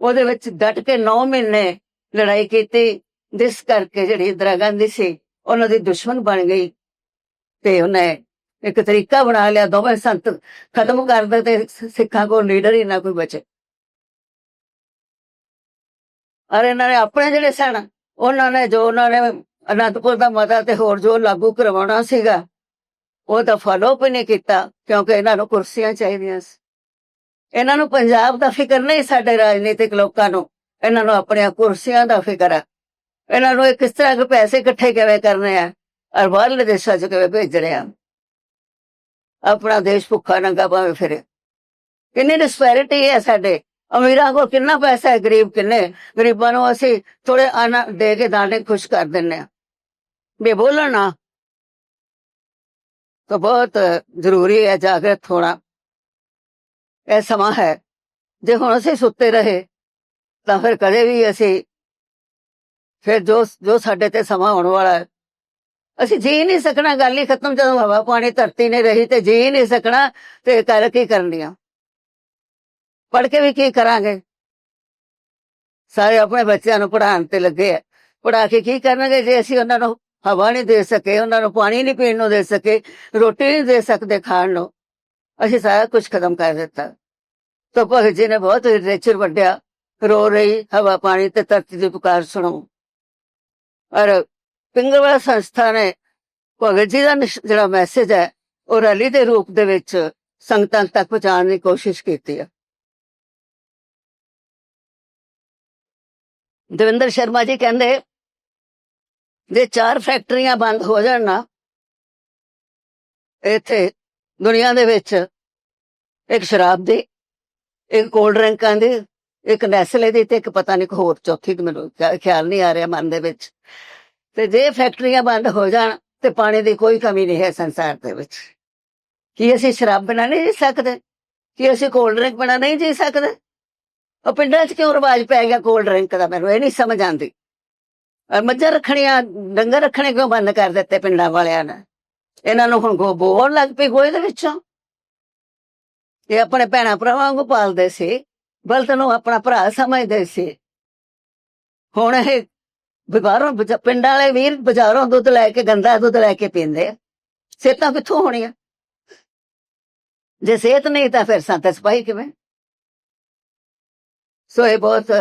ਉਹਦੇ ਵਿੱਚ ਡਟ ਕੇ 9 ਮਹੀਨੇ ਲੜਾਈ ਕੀਤੀ। ਜਿਸ ਕਰਕੇ ਜਿਹੜੀ ਇੰਦਰਾ ਗਾਂਧੀ ਸੀ, ਉਹਨਾਂ ਦੀ ਦੁਸ਼ਮਣ ਬਣ ਗਈ ਤੇ ਉਹਨੇ ਇੱਕ ਤਰੀਕਾ ਬਣਾ ਲਿਆ, ਦੋਵੇਂ ਸੰਤ ਖਤਮ ਕਰ ਦਿੱਤੇ ਤੇ ਸਿੱਖਾਂ ਕੋਲ ਲੀਡਰ ਹੀ ਨਾ ਕੋਈ ਬਚੇ। ਔਰ ਇਹਨਾਂ ਨੇ ਆਪਣੇ ਜਿਹੜੇ ਸਨ, ਉਹਨਾਂ ਨੇ ਜੋ ਉਹਨਾਂ ਨੇ ਅਨੰਦਪੁਰ ਦਾ ਮਤਾ ਤੇ ਹੋਰ ਜੋ ਲਾਗੂ ਕਰਵਾਉਣਾ ਸੀਗਾ, ਉਹ ਤਾਂ ਫਾਲੋ ਵੀ ਨਹੀਂ ਕੀਤਾ, ਕਿਉਂਕਿ ਇਹਨਾਂ ਨੂੰ ਕੁਰਸੀਆਂ ਚਾਹੀਦੀਆਂ ਸੀ। ਇਹਨਾਂ ਨੂੰ ਪੰਜਾਬ ਦਾ ਫਿਕਰ ਨਹੀਂ ਸਾਡੇ ਰਾਜਨੀਤਿਕ ਲੋਕਾਂ ਨੂੰ, ਇਹਨਾਂ ਨੂੰ ਆਪਣੀਆਂ ਕੁਰਸੀਆਂ ਦਾ ਫਿਕਰ ਹੈ ਇਹਨਾਂ ਨੂੰ ਇਹ ਕਿਸ ਤਰ੍ਹਾਂ ਦੇ ਪੈਸੇ ਇਕੱਠੇ ਕਿਵੇਂ ਕਰਨੇ ਆ, ਔਰ ਬਾਹਰਲੇ ਦੇਸ਼ਾਂ 'ਚ ਕਿਵੇਂ ਭੇਜਣੇ ਆ। ਆਪਣਾ ਦੇਸ਼ ਭੁੱਖਾ ਨੰਗਾ ਭਾਵੇਂ ਫਿਰੇ ਕਿੰਨੀ ਡਿਸਪੈਰਿਟੀ ਹੈ ਸਾਡੇ ਅਮੀਰਾਂ ਕੋਲ ਕਿੰਨਾ ਪੈਸਾ ਹੈ ਗਰੀਬ ਕਿੰਨੇ ਗਰੀਬਾਂ ਨੂੰ ਅਸੀਂ ਥੋੜੇ ਆਨਾ ਦੇ ਕੇ ਦਾਣੇ ਖੁਸ਼ ਕਰ ਦਿੰਨੇ ਆ ਬੇ ਬੋਲਣਾ ਤਾਂ ਬਹੁਤ ਜ਼ਰੂਰੀ ਹੈ ਜਾਗਰਤ ਹੋਣਾ ਇਹ ਸਮਾਂ ਹੈ ਜੇ ਹੁਣ ਅਸੀਂ ਸੁੱਤੇ ਰਹੇ ਤਾਂ ਫਿਰ ਕਦੇ ਵੀ ਅਸੀਂ ਫਿਰ ਜੋ ਜੋ ਸਾਡੇ ਤੇ ਸਮਾਂ ਆਉਣ ਵਾਲਾ ਹੈ ਅਸੀਂ ਜੀ ਨਹੀਂ ਸਕਣਾ, ਗੱਲ ਹੀ ਖਤਮ, ਜਦੋਂ ਹਵਾ ਪਾਣੀ ਧਰਤੀ ਨਹੀਂ ਰਹੀ ਤੇ ਜੀ ਨਹੀਂ ਸਕਣਾ, ਤੇ ਕਰ ਕੀ ਕਰਨੀਆਂ ਪੜ ਕੇ ਵੀ ਕੀ ਕਰਾਂਗੇ? ਸਾਰੇ ਆਪਣੇ ਬੱਚਿਆਂ ਨੂੰ ਪੜਾਉਣ ਤੇ ਲੱਗੇ ਆ। ਪੜਾ ਕੇ ਕੀ ਕਰਨਗੇ ਜੇ ਅਸੀਂ ਉਹਨਾਂ ਨੂੰ ਹਵਾ ਨਹੀਂ ਦੇ ਸਕੇ, ਉਹਨਾਂ ਨੂੰ ਪਾਣੀ ਨਹੀਂ ਪੀਣ ਨੂੰ ਦੇ ਸਕੇ, ਰੋਟੀ ਨਹੀਂ ਦੇ ਸਕਦੇ ਖਾਣ ਨੂੰ? ਅਸੀਂ ਸਾਰਾ ਕੁਝ ਖਤਮ ਕਰ ਦਿੱਤਾ। ਤਾਂ ਭਗਤ ਜੀ ਨੇ ਬਹੁਤ ਲਿਟਰੇਚਰ ਵੱਡਿਆ। ਰੋ ਰਹੀ, ਹਵਾ, ਪਾਣੀ ਤੇ ਧਰਤੀ ਦੀ ਪੁਕਾਰ ਸੁਣੋ। ਔਰ ਪਿੰਗਲਵਾੜਾ ਸੰਸਥਾ ਨੇ ਭਗਤ ਜੀ ਦਾ ਨਿਸ਼- ਜਿਹੜਾ ਮੈਸੇਜ ਹੈ, ਉਹ ਰੈਲੀ ਦੇ ਰੂਪ ਦੇ ਵਿੱਚ ਸੰਗਤਾਂ ਤੱਕ ਪਹੁੰਚਾਉਣ ਦੀ ਕੋਸ਼ਿਸ਼ ਕੀਤੀ ਹੈ ਦਵਿੰਦਰ ਸ਼ਰਮਾ ਜੀ ਕਹਿੰਦੇ, ਜੇ ਚਾਰ ਫੈਕਟਰੀਆਂ ਬੰਦ ਹੋ ਜਾਣ ਨਾ, ਇੱਥੇ ਦੁਨੀਆ ਦੇ ਵਿੱਚ ਇੱਕ ਸ਼ਰਾਬ ਦੀ, ਇੱਕ ਕੋਲਡ ਡਰਿੰਕਾਂ ਦੀ, ਇੱਕ ਨੈਸਲੇ ਦੀ ਤੇ ਇੱਕ ਪਤਾ ਨਹੀਂ ਹੋਰ ਚੌਥੀ ਮੈਨੂੰ ਖਿਆਲ ਨਹੀਂ ਆ ਰਿਹਾ ਮਨ ਦੇ ਵਿੱਚ। ਤੇ ਜੇ ਫੈਕਟਰੀਆਂ ਬੰਦ ਹੋ ਜਾਣ ਤੇ ਪਾਣੀ ਦੀ ਕੋਈ ਕਮੀ ਨਹੀਂ ਹੈ ਸੰਸਾਰ ਦੇ ਵਿੱਚ। ਕੀ ਅਸੀਂ ਸ਼ਰਾਬ ਬਣਾ ਨਹੀਂ ਜੀ ਸਕਦੇ? ਕੀ ਅਸੀਂ ਕੋਲਡ ਡਰਿੰਕ ਬਣਾ ਨਹੀਂ ਜੀ ਸਕਦੇ? ਉਹ ਪਿੰਡਾਂ 'ਚ ਕਿਉਂ ਰਿਵਾਜ ਪੈ ਗਿਆ ਕੋਲਡ ਡਰਿੰਕ ਦਾ? ਮੈਨੂੰ ਇਹ ਨਹੀਂ ਸਮਝ ਆਉਂਦੀ। ਅਹ ਮੱਝਾਂ ਰੱਖਣੀਆਂ, ਡੰਗਰ ਰੱਖਣੇ ਕਿਉਂ ਬੰਦ ਕਰ ਦਿੱਤੇ ਪਿੰਡਾਂ ਵਾਲਿਆਂ ਨੇ? ਇਹਨਾਂ ਨੂੰ ਹੁਣ ਗੋ ਬੋਲ ਲੱਗ ਪਈ ਗੋਏ ਦੇ ਵਿੱਚੋਂ। ਇਹ ਆਪਣੇ ਭੈਣਾਂ ਭਰਾਵਾਂ ਵਾਂਗੂ ਪਾਲਦੇ ਸੀ ਬਲਤ ਨੂੰ ਆਪਣਾ ਭਰਾ ਸਮਝਦੇ ਸੀ। ਹੁਣ ਇਹ ਬਾਜ਼ਾਰੋਂ ਪਿੰਡਾਂ ਵਾਲੇ ਵੀਰ ਬਾਜ਼ਾਰੋਂ ਦੁੱਧ ਲੈ ਕੇ, ਗੰਦਾ ਦੁੱਧ ਲੈ ਕੇ ਪੀਂਦੇ ਆ। ਸਿਹਤਾਂ ਕਿੱਥੋਂ ਹੋਣੀਆਂ? ਜੇ ਸਿਹਤ ਨਹੀਂ ਤਾਂ ਫਿਰ ਸੰਤ ਸਪਾਈ ਕਿਵੇਂ? ਸੋ ਇਹ ਬਹੁਤ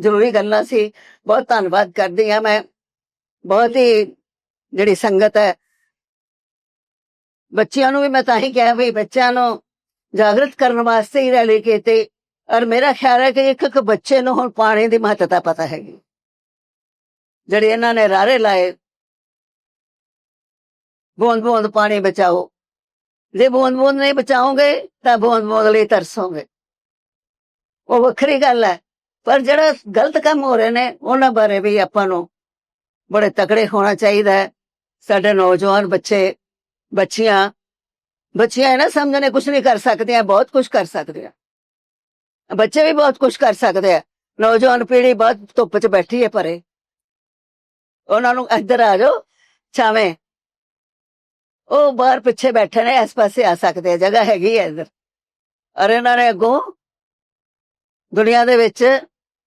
ਜ਼ਰੂਰੀ ਗੱਲਾਂ ਸੀ। ਬਹੁਤ ਧੰਨਵਾਦ ਕਰਦੀ ਹਾਂ ਮੈਂ। ਬਹੁਤ ਹੀ ਜਿਹੜੀ ਸੰਗਤ ਹੈ, ਬੱਚਿਆਂ ਨੂੰ ਵੀ ਮੈਂ ਤਾਂ ਹੀ ਕਿਹਾ ਵੀ ਬੱਚਿਆਂ ਨੂੰ ਜਾਗਰਤ ਕਰਨ ਵਾਸਤੇ ਹੀ ਰੈਲੀ ਕੀਤੀ। ਔਰ ਮੇਰਾ ਖਿਆਲ ਹੈ ਕਿ ਇੱਕ ਇੱਕ ਬੱਚੇ ਨੂੰ ਹੁਣ ਪਾਣੀ ਦੀ ਮਹੱਤਤਾ ਪਤਾ ਹੈਗੀ। ਜਿਹੜੇ ਇਹਨਾਂ ਨੇ ਰਾਰੇ ਲਾਏ ਬੂੰਦ ਬੂੰਦ ਪਾਣੀ ਬਚਾਓ ਜੇ ਬੂੰਦ ਬੂੰਦ ਨਹੀਂ ਬਚਾਓਗੇ ਤਾਂ ਬੂੰਦ ਬੂੰਦ ਲਈ ਤਰਸੋਗੇ ਉਹ ਵੱਖਰੀ ਗੱਲ ਹੈ ਪਰ ਜਿਹੜਾ ਗਲਤ ਕੰਮ ਹੋ ਰਹੇ ਨੇ ਉਹਨਾਂ ਬਾਰੇ ਵੀ ਆਪਾਂ ਨੂੰ ਬੜੇ ਤਕੜੇ ਹੋਣਾ ਚਾਹੀਦਾ ਹੈ ਸਾਡੇ ਨੌਜਵਾਨ ਬੱਚੇ ਬੱਚੀਆਂ ਬੱਚੀਆਂ ਇਹ ਨਾ ਸਮਝਣੇ ਕੁਝ ਨਹੀਂ ਕਰ ਸਕਦੀਆਂ ਬਹੁਤ ਕੁਝ ਕਰ ਸਕਦੀਆਂ ਬੱਚੇ ਵੀ ਬਹੁਤ ਕੁਝ ਕਰ ਸਕਦੇ ਆ ਨੌਜਵਾਨ ਪੀੜ੍ਹੀ ਬਹੁਤ ਧੁੱਪ 'ਚ ਬੈਠੀ ਹੈ ਪਰੇ ਉਹਨਾਂ ਨੂੰ ਇੱਧਰ ਆ ਜਾਓ ਛਾਵੇਂ। ਉਹ ਬਾਹਰ ਪਿੱਛੇ ਬੈਠੇ ਨੇ ਇਸ ਪਾਸੇ ਆ ਸਕਦੇ ਆ ਜਗ੍ਹਾ ਹੈਗੀ ਹੈ ਇੱਧਰ। ਅਰੇ ਇਹਨਾਂ ਨੇ ਅੱਗੋਂ ਦੁਨੀਆ ਦੇ ਵਿੱਚ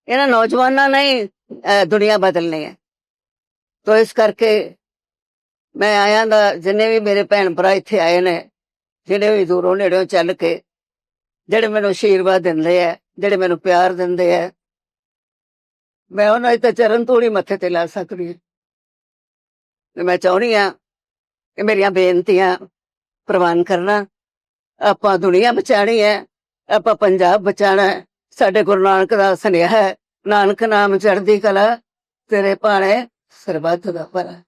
ਇਹਨਾਂ ਨੌਜਵਾਨਾਂ ਨੇ ਹੀ, ਅਹ, ਦੁਨੀਆ ਬਦਲਣੀ ਹੈ। ਤੋ ਇਸ ਕਰਕੇ ਮੈਂ ਆਇਆ ਦਾ ਜਿੰਨੇ ਵੀ ਮੇਰੇ ਭੈਣ ਭਰਾ ਇੱਥੇ ਆਏ ਨੇ ਜਿਹੜੇ ਵੀ ਦੂਰੋਂ ਨੇੜਿਓਂ ਚੱਲ ਕੇ ਜਿਹੜੇ ਮੈਨੂੰ ਆਸ਼ੀਰਵਾਦ ਦਿੰਦੇ ਆ ਜਿਹੜੇ ਮੈਨੂੰ ਪਿਆਰ ਦਿੰਦੇ ਆ ਮੈਂ ਉਹਨਾਂ ਦੇ ਚਰਨ ਧੂੜੀ ਮੱਥੇ ਤੇ ਲਾ ਸਕਦੀ ਹਾਂ। ਤੇ ਮੈਂ ਚਾਹੁੰਦੀ ਆ ਕਿ ਮੇਰੀਆਂ ਬੇਨਤੀਆਂ ਪ੍ਰਵਾਨ ਕਰਨਾ। ਆਪਾਂ ਦੁਨੀਆ ਬਚਾਣੀ ਹੈ, ਆਪਾਂ ਪੰਜਾਬ ਬਚਾਣਾ ਹੈ। ਸਾਡੇ ਗੁਰੂ ਨਾਨਕ ਦਾ ਸੁਨੇਹਾ ਹੈ, ਨਾਨਕ ਨਾਮ ਚੜ੍ਹਦੀ ਕਲਾ, ਤੇਰੇ ਭਾਣੇ ਸਰਬੱਤ ਦਾ ਭਲਾ।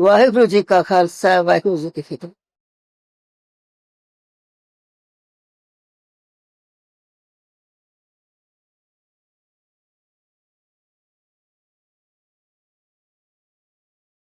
ਵਾਹਿਗੁਰੂ ਜੀ ਕਾ ਖਾਲਸਾ, ਵਾਹਿਗੁਰੂ ਜੀ ਕੀ ਫਤਿਹ।